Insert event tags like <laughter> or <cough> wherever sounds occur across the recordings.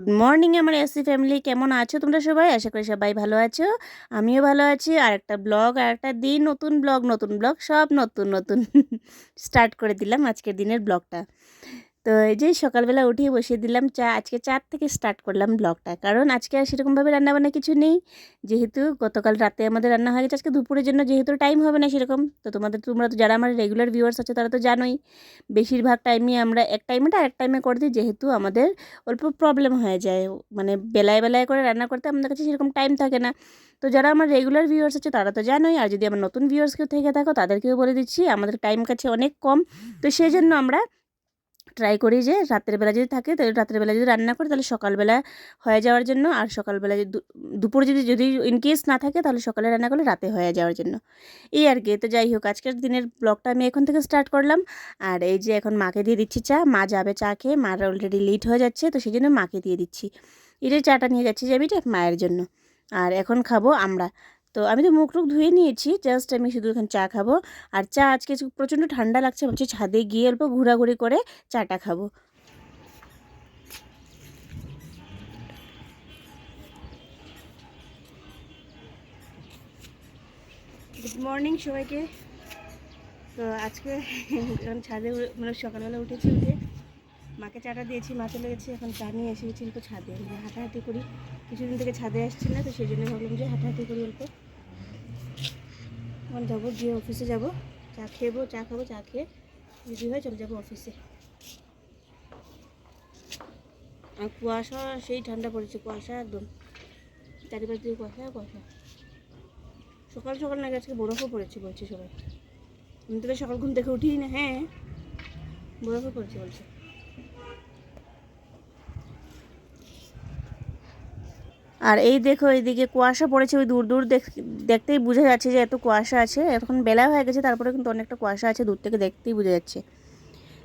Good morning আমার AC family কেমন আছো? তোমরা সবাই? আশা করি সবাই ভালো আছো। আমিও ভালো আছি। আর একটা ব্লগ, আর একটা দিন, নতুন ব্লগ নতুন ব্লগ, সব নতুন নতুন। <laughs> স্টার্ট করে দিলাম আজকের দিনের ব্লগটা। তো এই যে সকালবেলা উঠিয়ে বসিয়ে দিলাম চা, আজকে চার থেকে স্টার্ট করলাম ব্লগটা কারণ আজকে আর সেরকমভাবে রান্নাবান্না কিছু নেই। যেহেতু গতকাল রাতে আমাদের রান্না হয়ে গেছে, আজকে দুপুরের জন্য যেহেতু টাইম হবে না সেরকম, তো তোমাদের, তোমরা তো যারা আমার রেগুলার ভিউয়ার্স আছে তারা তো জানোই। বেশিরভাগ টাইমই আমরা এক টাইমেটা এক টাইমে করে দিই, যেহেতু আমাদের অল্প প্রবলেম হয়ে যায়। মানে বেলায় বেলায় করে রান্না করতে আমাদের কাছে সেরকম টাইম থাকে না। তো যারা আমার রেগুলার ভিউয়ার্স আছে তারা তো জানোই, আর যদি আমার নতুন ভিউয়ার্স কেউ থেকে থাকো তাদেরকেও বলে দিচ্ছি, আমাদের টাইম কাছে অনেক কম। তো সেই জন্য আমরা ট্রাই করি যে রাতের বেলা যদি থাকে তাহলে রাতের বেলা যদি রান্না করি তাহলে সকালবেলা হয়ে যাওয়ার জন্য আর সকালবেলা যদি দুপুরে যদি যদি ইনকেস না থাকে তাহলে সকালে রান্না করলে রাতে হয়ে যাওয়ার জন্য। এই আর কি, তো যাই হোক, আজকের দিনের ব্লগটা আমি এখন থেকে স্টার্ট করলাম। আর এই যে এখন মাকে দিয়ে দিচ্ছি চা, মা যাবে চা খেয়ে, মার অলরেডি লেট হয়ে যাচ্ছে, তো সেই জন্য মাকে দিয়ে দিচ্ছি। যে চাটা নিয়ে যাচ্ছি যে, আমি মায়ের জন্য। আর এখন খাব আমরা। তো আমি তো মুখ টুক ধুয়ে নিয়েছি জাস্ট আমি শুধু এখন চা খাব। আর চা আজকে প্রচণ্ড ঠান্ডা লাগছে, ভাবছি ছাদে গিয়ে অল্প ঘোরাঘুরি করে চাটা খাব। গুড মর্নিং সবাইকে। তো আজকে <laughs> ছাদে মানে সকালবেলা উঠেছি উঠে মাকে চাটা দিয়েছি, মা চলে গেছে, এখন চা নিয়ে এসে গেছি অল্প ছাদে। হাঁটাহাঁটি করি, কিছুদিন থেকে ছাদে আসছি না, তো সেই জন্য ভাবলাম যে হাঁটাহাঁটি করি অল্প। এখন যাব, গিয়ে অফিসে যাব, চা খেয়েবো চা খাব, চা খেয়ে যদি হয় চলে যাব অফিসে আর কুয়াশা, সেই ঠান্ডা পড়েছে, কুয়াশা একদম। চারিপাশ দিয়ে কুয়াশা কুয়াশা। সকাল সকাল নাকি আজকে বরফও পড়েছে বলছে সবাই। আমি তো সকাল ঘুম থেকে উঠিই না হ্যাঁ। বরফও পড়েছে বলছে। আর এই দেখো, এইদিকে কুয়াশা পড়েছে, ওই দূর দূর দেখ- দেখতেই বোঝা যাচ্ছে যে এত কুয়াশা আছে। এখন বেলা হয়ে গেছে, তারপরে কিন্তু অনেকটা কুয়াশা আছে, দূর থেকে দেখতেই বোঝা যাচ্ছে।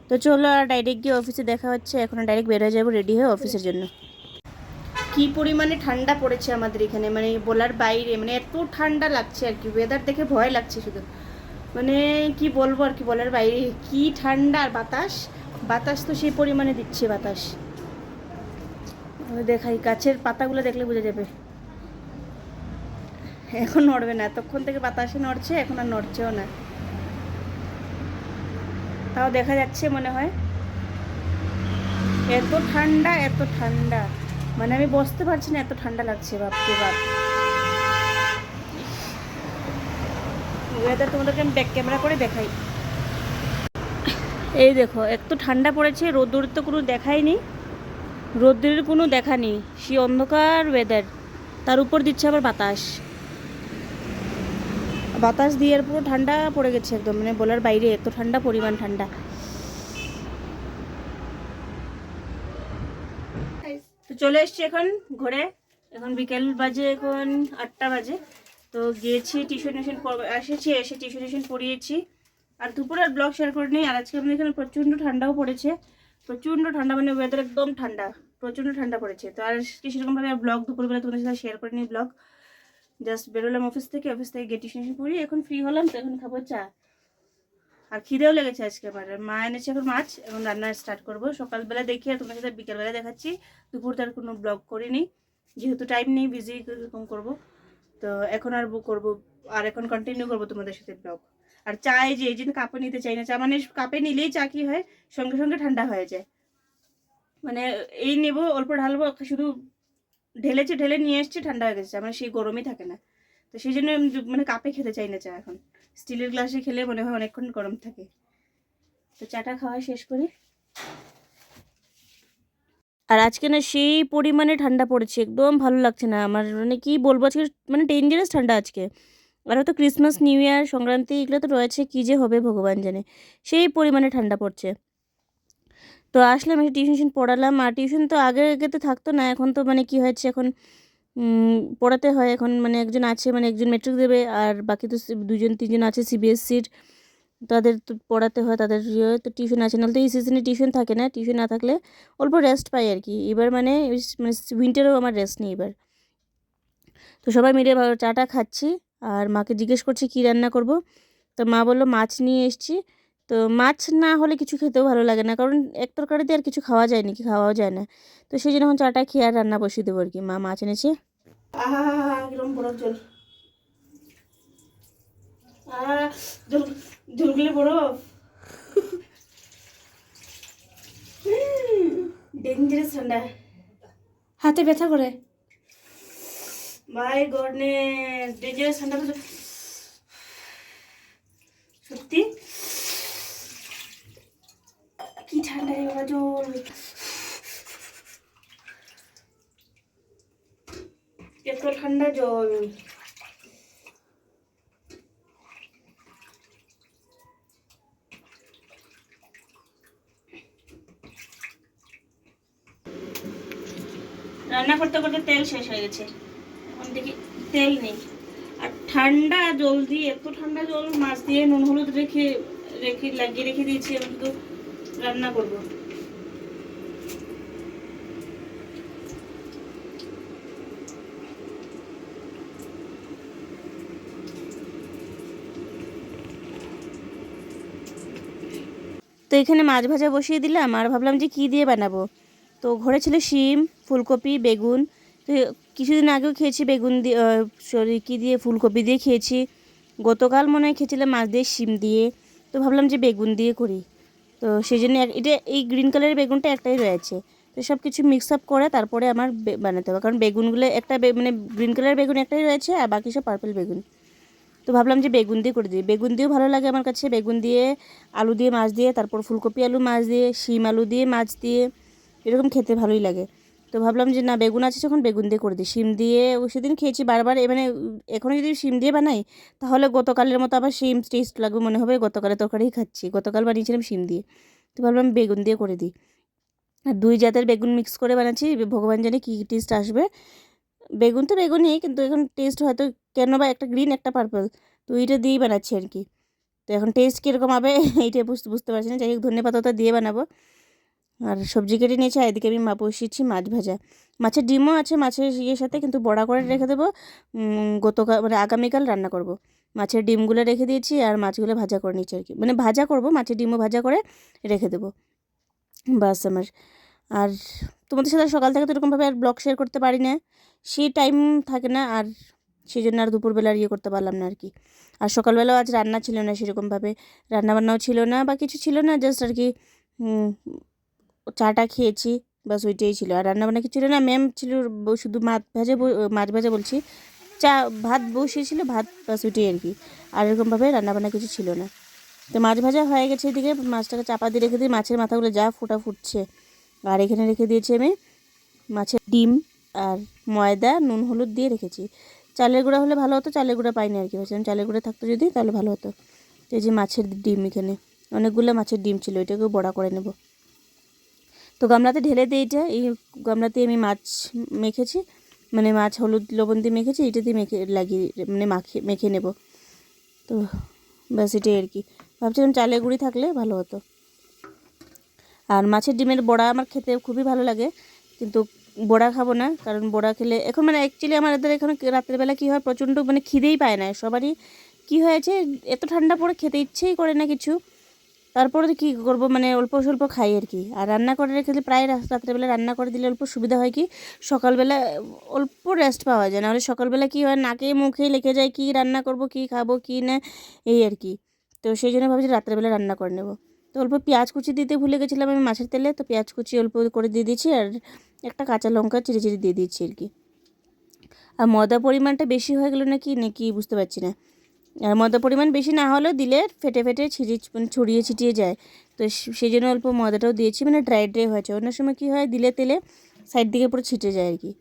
তো চলো আর ডাইরেক্ট গিয়ে অফিসে দেখা হচ্ছে, এখন ডাইরেক্ট বেরোয় যাব রেডি হয়ে অফিসের জন্য। কি পরিমাণে ঠান্ডা পড়েছে আমাদের এখানে মানে বলার বাইরে মানে এত ঠান্ডা লাগছে আর কি ওয়েদার দেখে ভয় লাগছে শুধু। মানে কি বলব আর কি, বলার বাইরে, কি ঠান্ডা আর বাতাস? বাতাস তো সেই পরিমাণে দিচ্ছে বাতাস। দেখাই, গাছের পাতাগুলো দেখলে বোঝা যাবে। এখন নড়বে না, এতক্ষণ থেকে বাতাসে নড়ছে, এখন আর নড়ছেও না। তাও দেখা যাচ্ছে মনে হয়। এত ঠান্ডা এত ঠান্ডা। মানে আমি বসতে পারছি না, এত ঠান্ডা লাগছে বাপরে বাপ ওয়েদার তোমাদেরকে আমি ব্যাক ক্যামেরা করে দেখাই। এই দেখো, এত ঠান্ডা পড়েছে রোদ্দুর তো কোনো দেখাই রোদ্রের কোনো দেখা নেই, সে অন্ধকার ওয়েদার তার উপর দিচ্ছে আবার বাতাস। বাতাস দিয়ে পুরো ঠান্ডা পড়ে গেছে একদম মানে বলার বাইরে এত ঠান্ডা, পরিমাণ ঠান্ডা। তো চলে এসছি এখন ঘরে। এখন বিকেল বাজে এখন আটটা বাজে। তো গিয়েছি টিউশন টিউশন এসেছি, এসে টিউশন টিউশন পড়িয়েছি। আর দুপুরে আর ব্লগ শেয়ার করে নিই। আর আজকে আমাদের এখানে প্রচণ্ড ঠান্ডাও পড়েছে। প্রচণ্ড ঠান্ডা মানে ওয়েদার একদম ঠান্ডা, প্রচণ্ড ঠান্ডা পড়েছে। তো আর কি সেরকমভাবে আর ব্লগ দুপুরবেলা তোমাদের সাথে শেয়ার করে নিই ব্লগ জাস্ট বেরোলাম অফিস থেকে অফিস থেকে গেট টিউশন পড়ি এখন ফ্রি হলাম, তো এখন খাব চা। আর খিদেও লেগেছে আজকে আমার। আর মা এনেছে এখন মাছ, এখন রান্না স্টার্ট করব। সকালবেলা দেখি আর তোমার সাথে বিকেলবেলা দেখাচ্ছি। দুপুর তার কোনো ব্লগ করিনি, যেহেতু টাইম নেই বিজি এরকম করব? তো এখন আর করব, আর এখন কন্টিনিউ করব তোমাদের সাথে ব্লগ আর চা এই যে এই জন্য কাপে নিতে চাই না, চা মানে কাপে নিলেই চা কি হয়? সঙ্গে সঙ্গে ঠান্ডা হয়ে যায়। মানে এই নেব, অল্প ঢালবো, শুধু ঢেলেছে, ঢেলে নিয়ে এসছে, ঠান্ডা হয়ে গেছে। মানে সেই গরমই থাকে না। তো সেই জন্য মানে কাপে খেতে চাই না চা এখন। স্টিলের গ্লাসে খেলে মনে হয় অনেকক্ষণ গরম থাকে। তো চাটা খাওয়া শেষ করি। আর আজকে না সেই পরিমাণে ঠান্ডা পড়েছে, একদম ভালো লাগছে না। আমার মানে কি বলব, আজকে মানে ডেঞ্জারাস ঠান্ডা আজকে। আর হয়তো ক্রিসমাস নিউ ইয়ার সংক্রান্তি এগুলো তো রয়েছে, কী যে হবে ভগবান জানে। সেই পরিমাণে ঠান্ডা পড়ছে। তো আসলাম এসে টিউশন পড়ালাম, আর টিউশন তো আগে আগে তো থাকতো না, এখন তো মানে কি হয়েছে, এখন পড়াতে হয়, এখন মানে একজন আছে মানে একজন মেট্রিক দেবে, আর বাকি তো দুজন, তিনজন আছে সিবিএসসির তাদের তো পড়াতে হয়, তাদের ইয়ে তো টিউশন আছে, নাহলে তো এই সিজনে টিউশন থাকে না, টিউশন না থাকলে অল্প রেস্ট পাই আর কি। এবার মানে মানে উইন্টারেও আমার রেস্ট নেই এবার। তো সবাই মিলে চাটা খাচ্ছি। আর মাকে জিজ্ঞেস করছি, কী রান্না করব? তো মা বলল, মাছ নিয়ে এসছি। তো মাছ না হলে কিছু খেতেও ভালো লাগে না, কারণ এক তরকারিতে আর কিছু খাওয়া যায় নাকি, খাওয়াও যায় না। তো সেই জন্য এখন চাটা খেয়ে আর রান্না বসিয়ে দেবো আর কি। মা মাছ এনেছে। বড় হাতে ব্যথা করে। মাই গডনেস ডেঞ্জারাস ঠান্ডা সত্যি? কি ঠান্ডা রে বাবা, জল। এত ঠান্ডা জল। রান্না করতে করতে তেল শেষ হয়ে গেছে। তেল নেই। আর ঠান্ডা জল দিয়ে, এত ঠান্ডা জল মাছ দিয়ে নুন হলুদ রেখে রেখে, লাগিয়ে রেখে দিয়েছি, আমি শুধু রান্না করব। তো এখানে মাছ ভাজা বসিয়ে দিলাম, আর ভাবলাম যে কি দিয়ে বানাবো? তো ঘরে ছিল শিম, ফুলকপি, বেগুন তো কিছুদিন আগেও খেয়েছি বেগুন দিয়ে সরি, কী দিয়ে, ফুলকপি দিয়ে খেয়েছি। গতকাল মনে হয় খেয়েছিলাম মাছ দিয়ে, শিম দিয়ে। তো ভাবলাম যে বেগুন দিয়ে করি। তো সেই জন্য এটা এই গ্রিন কালারের বেগুনটা একটাই রয়েছে। তো সব কিছু মিক্স আপ করে তারপরে আমার বানাতে হবে। কারণ বেগুনগুলো একটা মানে গ্রিন কালারের বেগুন একটাই রয়েছে আর বাকি সব পার্পল বেগুন। তো ভাবলাম যে বেগুন দিয়ে করে দিই। বেগুন দিয়েও ভালো লাগে আমার কাছে। বেগুন দিয়ে আলু দিয়ে মাছ দিয়ে, তারপর ফুলকপি আলু মাছ দিয়ে, শিম আলু দিয়ে মাছ দিয়ে, এরকম খেতে ভালোই লাগে। তো ভাবলাম যে না, বেগুন আছে যখন বেগুন দিয়ে করে দিই। শিম দিয়ে সেদিন খেয়েছি বারবার মানে এখনও যদি শিম দিয়ে বানাই, তাহলে গতকালের মতো আবার শিম টেস্ট লাগবে মনে হবে, গতকালের তরকারি খাচ্ছি। গতকাল বানিয়েছিলাম শিম দিয়ে। তো ভাবলাম বেগুন দিয়ে করে দিই। আর দুই জাতের বেগুন মিক্স করে বানাচ্ছি, ভগবান জানে কী টেস্ট আসবে। বেগুন তো বেগুনই, কিন্তু এখন টেস্ট হয়তো কেন বা একটা গ্রিন একটা পার্পল তো এইটা দিয়েই বানাচ্ছি আর কি। তো এখন টেস্ট কীরকম হবে <laughs> এইটাই বুঝতে বুঝতে পারছি না। যাই হোক ধনে পাতা দিয়ে বানাবো। আর সবজি কেটে নিয়েছি, আর এদিকে আমি মা বসিয়েছি মাছ ভাজা। মাছের ডিমও আছে মাছের ইয়ের সাথে, কিন্তু বড়া করে রেখে দেবো। গতকাল মানে আগামীকাল রান্না করব। মাছের ডিমগুলো রেখে দিয়েছি, আর মাছগুলো ভাজা করে নিচ্ছি আর কি। মানে ভাজা করব, মাছের ডিমও ভাজা করে রেখে দেবো। বাস আমার। আর তোমাদের সাথে সকাল থেকে তো এরকমভাবে আর ব্লগ শেয়ার করতে পারি না। সেই টাইম থাকে না, আর সেই জন্য আর দুপুরবেলা আর ইয়ে করতে পারলাম না আর কি। আর সকালবেলাও আজ রান্না ছিল না সেরকমভাবে। রান্নাবান্নাও ছিল না বা কিছু ছিল না জাস্ট আর কি চাটা খেয়েছি বাস ওইটাই ছিল। আর রান্নাবান্না কিছু না ম্যাম ছিল শুধু মাছ ভাজা মাছ ভাজা বলছি। চা, ভাত বসিয়েছিল, ভাত বাস ওইটাই আর কি আর এরকমভাবে রান্নাবান্না কিছু ছিল না। তো মাছ ভাজা হয়ে গেছে এদিকে, মাছটাকে চাপা দিয়ে রেখে দিই, মাছের মাথাগুলো যা ফোটা ফুটছে। আর এখানে রেখে দিয়েছি আমি মাছের ডিম আর ময়দা, নুন, হলুদ দিয়ে রেখেছি। চালের গুঁড়া হলে ভালো হতো, চালের গুঁড়া পাইনি আর কি ভাবছিলাম চালের গুঁড়া থাকতো যদি, তাহলে ভালো হতো। এই যে মাছের ডিম এখানে, অনেকগুলো মাছের ডিম ছিল এটাকেও বড়া করে নেব। তো গামলাতে ঢেলে দিই এটা, এই গামলাতে আমি মাছ মেখেছি মানে মাছ হলুদ লবণ দিয়ে মেখেছি, এটা দিয়ে মেখে, লাগিয়ে মানে মাখিয়ে মেখে নেব। তো ব্যাস এটাই আর কি। ভাবছিলাম চালের গুঁড়ি থাকলে ভালো হতো। আর মাছের ডিমের বড়া আমার খেতে খুবই ভালো লাগে, কিন্তু বড়া খাব না, কারণ বড়া খেলে, এখন মানে অ্যাকচুয়ালি আমাদের এখানে রাত্রেবেলা কী হয়, প্রচণ্ড মানে খিদেই পায় না, সবারই কী হয়েছে, এত ঠান্ডা পড়ে খেতে ইচ্ছেই করে না কিছু। তারপরে কী করব? মানে অল্প স্বল্প খাই আর কি। আর রান্না করে রেখে প্রায় রাত- রাত্রেবেলা রান্না করে দিলে অল্প সুবিধা হয় কি? সকালবেলা অল্প রেস্ট পাওয়া যায়। নাহলে সকালবেলা কী হয়? নাকে মুখে লেগে যায় কী রান্না করব, কী খাব, কী না, এই আর কি। তো সেই জন্য ভাবছি রাত্রেবেলা রান্না করে নেব। তো অল্প পেঁয়াজ কুচি দিতে ভুলে গেছিলাম আমি মাছের তেলে। তো পেঁয়াজ কুচি অল্প করে দিয়ে দিয়েছি আর একটা কাঁচা লঙ্কা চিড়ে চিড়ে দিয়ে দিচ্ছি আর কি। আর ময়দা পরিমাণটা বেশি হয়ে গেলো নাকি? নাকি বুঝতে পারছি না। আর ময়দা পরিমাণ বেশি না হলেও দিলে ফেটে ফেটে ছিটিয়ে মানে ছড়িয়ে ছিটিয়ে যায়। তো সেই জন্য অল্প ময়দাটাও দিয়েছি মানে ড্রাই ড্রাই হয়েছে। অন্য সময় কী হয়, দিলে তেলে সাইড দিকে পুরো ছিটে যায় আর কি।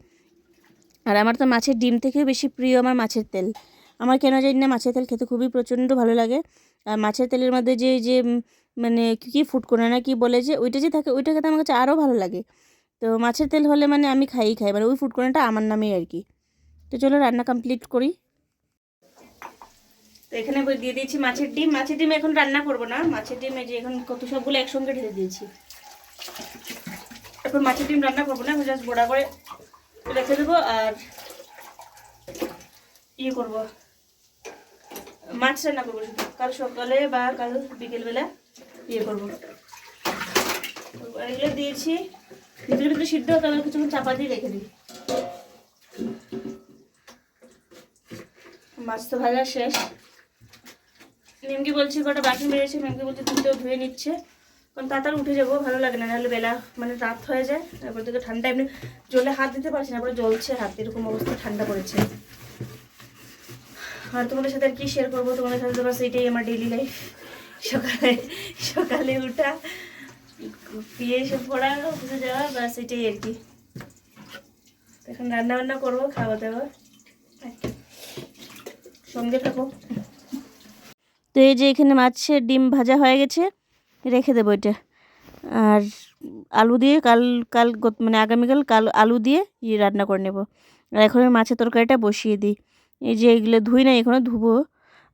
আর আমার তো মাছের ডিম থেকেও বেশি প্রিয় আমার মাছের তেল। আমার কেন জানি না মাছের তেল খেতে খুবই প্রচণ্ড ভালো লাগে। আর মাছের তেলের মধ্যে যে যে মানে কী কী ফুটকোনা না কি বলে যে, ওইটা যে থাকে, ওইটা খেতে আমার কাছে আরও ভালো লাগে। তো মাছের তেল হলে মানে আমি খাই খাই মানে ওই ফুটকোনাটা আমার নামেই আর কি। তো চলো রান্না কমপ্লিট করি। তো এখানে দিয়ে দিয়েছি মাছের ডিম। মাছের ডিম এখন রান্না করব না। মাছের ডিম এই যে এখন কত সবগুলো একসঙ্গে ঢেলে দিয়েছি। এখন মাছের ডিম রান্না করব না জাস্ট বড়া করে রেখে দেবো আর ইয়ে করব। মাছ রান্না করব কাল সকালে বা কাল বিকেলবেলা ইয়ে করব। এগুলো দিয়েছি। ভিতরে ভিতরে সিদ্ধ হতে হবে, কিছুক্ষণ চাপা দিয়ে রেখে দিই। মাছ তো ভাজা শেষ। মেমকে বলছি কটা বাকি বেড়েছে মেমকে বলছে তুলতেও ধুয়ে নিচ্ছে। কারণ তাড়াতাড়ি উঠে যাব, ভালো লাগে না। নাহলে বেলা মানে রাত হয়ে যায়, তারপর থেকে ঠান্ডা এমনি জলে হাত দিতে পারছি না, পরে জ্বলছে হাত এরকম অবস্থা, ঠান্ডা পড়েছে। আর তোমাদের সাথে আর কি শেয়ার করব? তোমাদের সাথে তো বাস এটাই আমার ডেলি লাইফ সকালে সকালে উঠা দিয়ে এসে পড়া, অফিসে যাওয়া, বাস এটাই আর কি। এখন রান্না বান্না করব, খাওয়া দাওয়া। সঙ্গে থাকো। তো এই যে এখানে মাছের ডিম ভাজা হয়ে গেছে, রেখে দেবো এটা। আর আলু দিয়ে কাল কাল মানে আগামীকাল কাল আলু দিয়ে ইয়ে রান্না করে নেব। আর এখন মাছের তরকারিটা বসিয়ে দিই। এই যে এগুলো ধুই না এখনও ধুবো।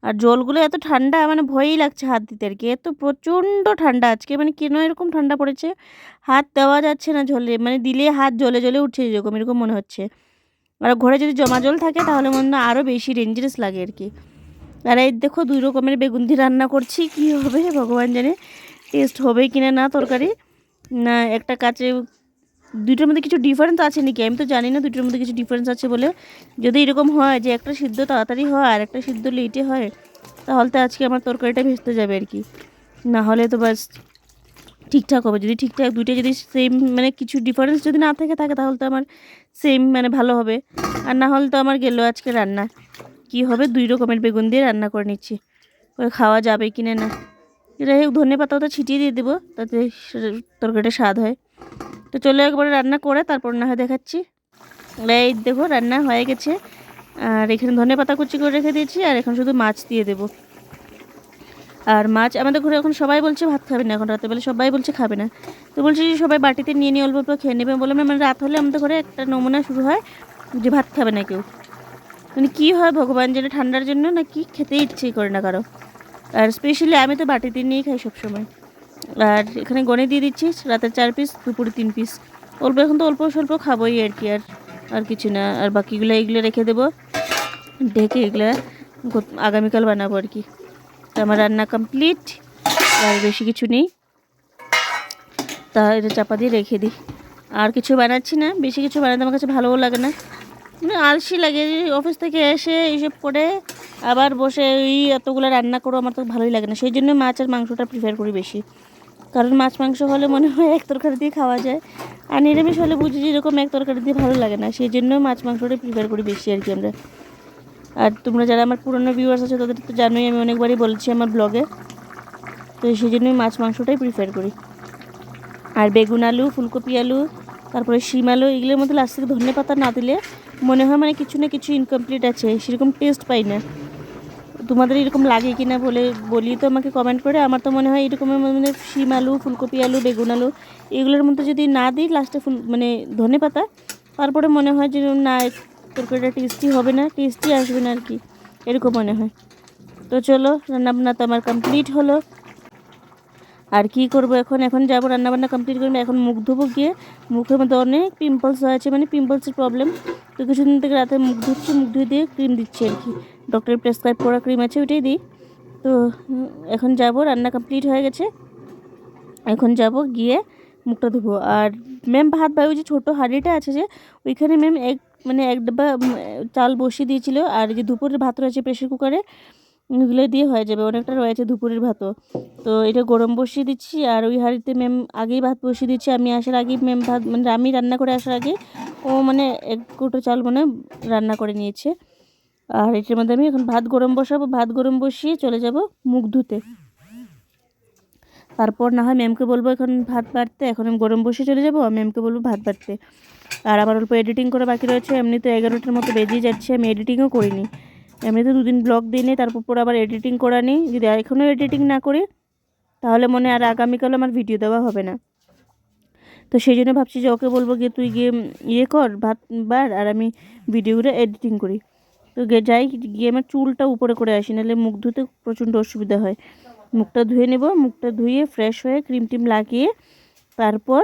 আর জলগুলো এত ঠান্ডা মানে ভয়ই লাগছে হাত দিতে আর কি। এত প্রচণ্ড ঠান্ডা আজকে মানে কেন এরকম ঠান্ডা পড়েছে? হাত দেওয়া যাচ্ছে না জলে মানে দিলে হাত জলে জলে উঠছে এরকম এরকম মনে হচ্ছে। আর ঘরে যদি জমা জল থাকে, তাহলে মনে হয় আরও বেশি ডেঞ্জারাস লাগে আর কি। আর এই দেখো দুই রকমের বেগুন দিয়ে রান্না করছি, কি হবে ভগবান জানে টেস্ট হবে কি না তরকারি। না, একটা কাছে দুটোর মধ্যে কিছু ডিফারেন্স আছে নাকি? আমি তো জানি না দুটোর মধ্যে কিছু ডিফারেন্স আছে বলে। যদি এরকম হয় যে একটা সিদ্ধ তাড়াতাড়ি হয় আর একটা সিদ্ধ লেটে হয়, তাহলে তো আজকে আমার তরকারিটা ভেস্তে যাবে আর কি। না হলে তো বাস ঠিকঠাক হবে। যদি ঠিকঠাক দুইটা যদি সেম মানে কিছু ডিফারেন্স যদি না থাকে থাকে তাহলে তো আমার সেম মানে ভালো হবে। আর না হলে তো আমার গেলো আজকে রান্না। কি হবে? দুই রকমের বেগুন দিয়ে রান্না করে নিচ্ছি। ওই খাওয়া যাবে কিনা না যাই হোক ধনে পাতাও তো ছিটিয়ে দিয়ে দেবো, তাতে তরকারিটা স্বাদ হয়। তো চলো একবারে রান্না করে তারপর না হয় দেখাচ্ছি। এই দেখো, রান্না হয়ে গেছে। আর এখানে ধনে পাতা কুচি করে রেখে দিয়েছি, আর এখন শুধু মাছ দিয়ে দেবো। আর মাছ আমাদের ঘরে এখন সবাই বলছে ভাত খাবে না, এখন রাতেবেলা সবাই বলছে খাবে না। তো বলছি যে সবাই বাটিতে নিয়ে নিয়ে অল্প অল্প খেয়ে নেবে বললাম মানে রাত হলে আমাদের ঘরে একটা নমুনা শুরু হয় যে ভাত খাবে না কেউ। মানে কী হয় ভগবান যেটা ঠান্ডার জন্য না কি খেতে ইচ্ছে করে না কারও? আর স্পেশালি আমি তো বাটিতে নিয়েই খাই সবসময়। আর এখানে গনে দিয়ে দিচ্ছি, রাতের চার পিস দুপুরে তিন পিস অল্প এখন তো অল্প স্বল্প খাবোই আর কি, আর আর কিছু না। আর বাকিগুলো এইগুলো রেখে দেবো। ঢেকে এগুলো আগামীকাল বানাবো আর কি। তো আমার রান্না কমপ্লিট আর বেশি কিছু নেই। তা এটা চাপা দিয়ে রেখে দিই। আর কিছু বানাচ্ছি না, বেশি কিছু বানাতে আমার কাছে ভালোও লাগে না। আলসি লাগে। অফিস থেকে এসে এইসব করে আবার বসে ওই এতগুলো রান্না করো, আমার তো ভালোই লাগে না। সেই জন্য মাছ আর মাংসটা প্রিফার করি বেশি। কারণ মাছ মাংস হলে মনে হয় এক তরকারি দিয়ে খাওয়া যায়। আর নিরামিষ হলে বুঝি যে এরকম এক তরকারি দিয়ে ভালো লাগে না। সেই জন্য মাছ মাংসটা প্রিফার করি বেশি আর কি আমরা। আর তোমরা যারা আমার পুরনো ভিউয়ার্স আছে, তাদের তো জানোই আমি অনেকবারই বলছি আমার ব্লগে তো সেই জন্যই মাছ মাংসটাই প্রিফার করি। আর বেগুন আলু, ফুলকপি আলু, তারপরে শিম আলু, এগুলোর মধ্যে লাস্ট থেকে ধনে পাতা না দিলে মনে হয় মানে কিছু না কিছু ইনকমপ্লিট আছে, সেরকম টেস্ট পাই না। তোমাদের এরকম লাগে কি না বলে বলি তো আমাকে কমেন্ট করে। আমার তো মনে হয় এরকমের মানে শিম আলু, ফুলকপি আলু, বেগুন আলু, এগুলোর মধ্যে যদি না দিই লাস্টে ফুল মানে ধনে পাতা, তারপরে মনে হয় যে না, তরকারিটা টেস্টি হবে না টেস্টি আসবে না আর কি। এরকম মনে হয়। তো চলো, রান্নাবান্না তো আমার কমপ্লিট হলো। আর কি করব এখন? এখন যাব, রান্নাবান্না কমপ্লিট করব। এখন মুখ ধুবো গিয়ে, মুখের মধ্যে অনেক পিম্পলস হয়েছে মানে পিম্পলসের প্রবলেম তো কিছুদিন থেকে রাতে মুখ ধুচ্ছি, মুখ ধুয়ে দিয়ে ক্রিম দিচ্ছি আর কি। ডক্টরের প্রেসক্রাইব করা ক্রিম আছে, ওইটাই দিই। তো এখন যাব, রান্না কমপ্লিট হয়ে গেছে। এখন যাব গিয়ে মুখটা ধুবো। আর ম্যাম ভাত বায়ু যে ছোটো হাঁড়িটা আছে যে, ওইখানে ম্যাম এক মানে এক ডাব্বা চাল বসিয়ে দিয়েছিল। আর যে দুপুরের ভাত রয়েছে প্রেশার কুকারে ওগুলো দিয়ে হয়ে যাবে। অনেকটা রয়েছে দুপুরের ভাতও। তো এটা গরম বসিয়ে দিচ্ছি আর ওই হাঁড়িতে ম্যাম আগেই ভাত বসিয়ে দিচ্ছি। আমি আসার আগেই ম্যাম ভাত মানে আমি রান্না করে আসার আগে ও মানে এক কোটো চাল মানে রান্না করে নিয়েছে। আর এটার মধ্যে আমি এখন ভাত গরম বসাবো। ভাত গরম বসিয়ে চলে যাব মুখ ধুতে। তারপর না হয় ম্যামকে বলব এখন ভাত বাড়তে। এখন আমি গরম বসে চলে যাব ম্যামকে বলব ভাত বাড়তে। আর আমার অল্প এডিটিং করে বাকি রয়েছে। এমনি তো এগারোটার মতো বেজেই যাচ্ছে। আমি এডিটিংও করিনি। এমনিতে দুদিন ব্লগ দিই নি, তারপর পর আবার এডিটিং করা নিই যদি এখনও এডিটিং না করি, তাহলে মনে আর আগামীকাল আমার ভিডিও দেওয়া হবে না। তো সেই জন্য ভাবছি যে ওকে বলব গিয়ে তুই গিয়ে ইয়ে কর, ভাত বার, আর আমি ভিডিওগুলো এডিটিং করি। তো গিয়ে যাই, গিয়ে আমার চুলটা উপরে করে আসি, নাহলে মুখ ধুতে প্রচণ্ড অসুবিধা হয়। মুখটা ধুয়ে নেব, মুখটা ধুয়ে ফ্রেশ হয়ে ক্রিম টিম লাগিয়ে তারপর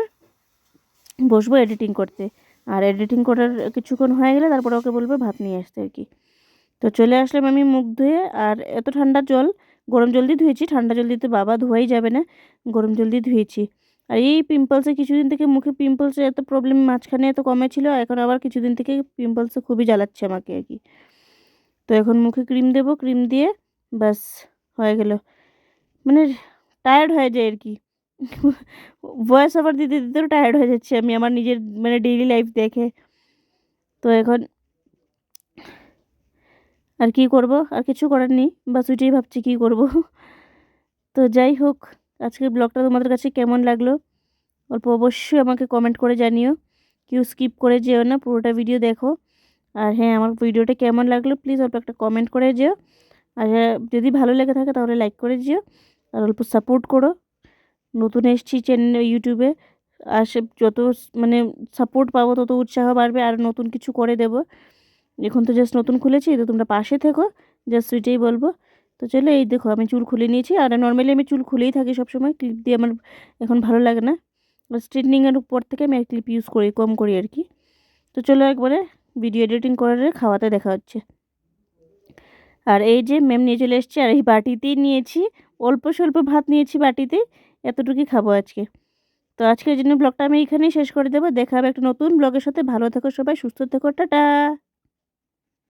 বসবো এডিটিং করতে। আর এডিটিং করার কিছুক্ষণ হয়ে গেলে তারপর ওকে বলব ভাত নিয়ে আসতে আর কি। তো চলে আসলাম আমি মুখ ধুয়ে, আর এত ঠান্ডা জল, গরম জল দিয়ে ধুয়েছি। ঠান্ডা জল দিয়ে তো বাবা ধোয়াই যাবে না, গরম জল দিয়ে ধুয়েছি। আর এই পিম্পলসে কিছুদিন থেকে মুখে পিম্পলসে এত প্রবলেম মাঝখানে এত কমে ছিল, এখন আবার কিছুদিন থেকে পিম্পলসে খুবই জ্বালাচ্ছে আমাকে আর কি। তো এখন মুখে ক্রিম দেবো ক্রিম দিয়ে ব্যাস, হয়ে গেল। মানে টায়ার্ড হয়ে যায় আর কি। ভয়েস ওভার দিতে দিতেও টায়ার্ড হয়ে যাচ্ছে আমি, আমার নিজের মানে ডেইলি লাইফ দেখে। তো এখন আর কি করব? আর কিছু করার নেই। বাস ওইটাই ভাবছি কী করব? <laughs> তো যাই হোক আজকের ব্লগটা তোমাদের কাছে কেমন লাগল? অল্প অবশ্যই আমাকে কমেন্ট করে জানিও। কেউ স্কিপ করে যেও না পুরোটা ভিডিও দেখো। আর হ্যাঁ আমার ভিডিওটা কেমন লাগল প্লিজ অল্প একটা কমেন্ট করে যেও। আর হ্যাঁ, যদি ভালো লেগে থাকে তাহলে লাইক করে যেও। আর অল্প সাপোর্ট করো। নতুন এসছি চ্যানেল ইউটিউবে আর সে যত মানে সাপোর্ট পাবো তত উৎসাহ বাড়বে। আর নতুন কিছু করে দেব। এখন তো জাস্ট নতুন খুলেছি, তো তোমরা পাশে থেকো জাস্ট ওইটাই বলব। তো চলো এই দেখো, আমি চুল খুলে নিয়েছি, আর নর্মালি আমি চুল খুলেই থাকি সবসময় ক্লিপ দিয়ে আমার এখন ভালো লাগে না। স্ট্রেটনিংয়ের উপর থেকে আমি ক্লিপ ইউজ করি, কম করি আর কি। তো চলো একবারে ভিডিও এডিটিং করে খাওয়াতে দেখা হচ্ছে। আর এই যে ম্যাম নিয়ে চলে এসছে, আর এই বাটিতেই নিয়েছি, অল্প স্বল্প ভাত নিয়েছি বাটিতে এতটুকুই খাব আজকে। তো আজকের জন্য ব্লগটা আমি এখানেই শেষ করে দেবো, দেখা হবে একটা নতুন ব্লগের সাথে। ভালো থেকো সবাই, সুস্থ থেকো, টাটা।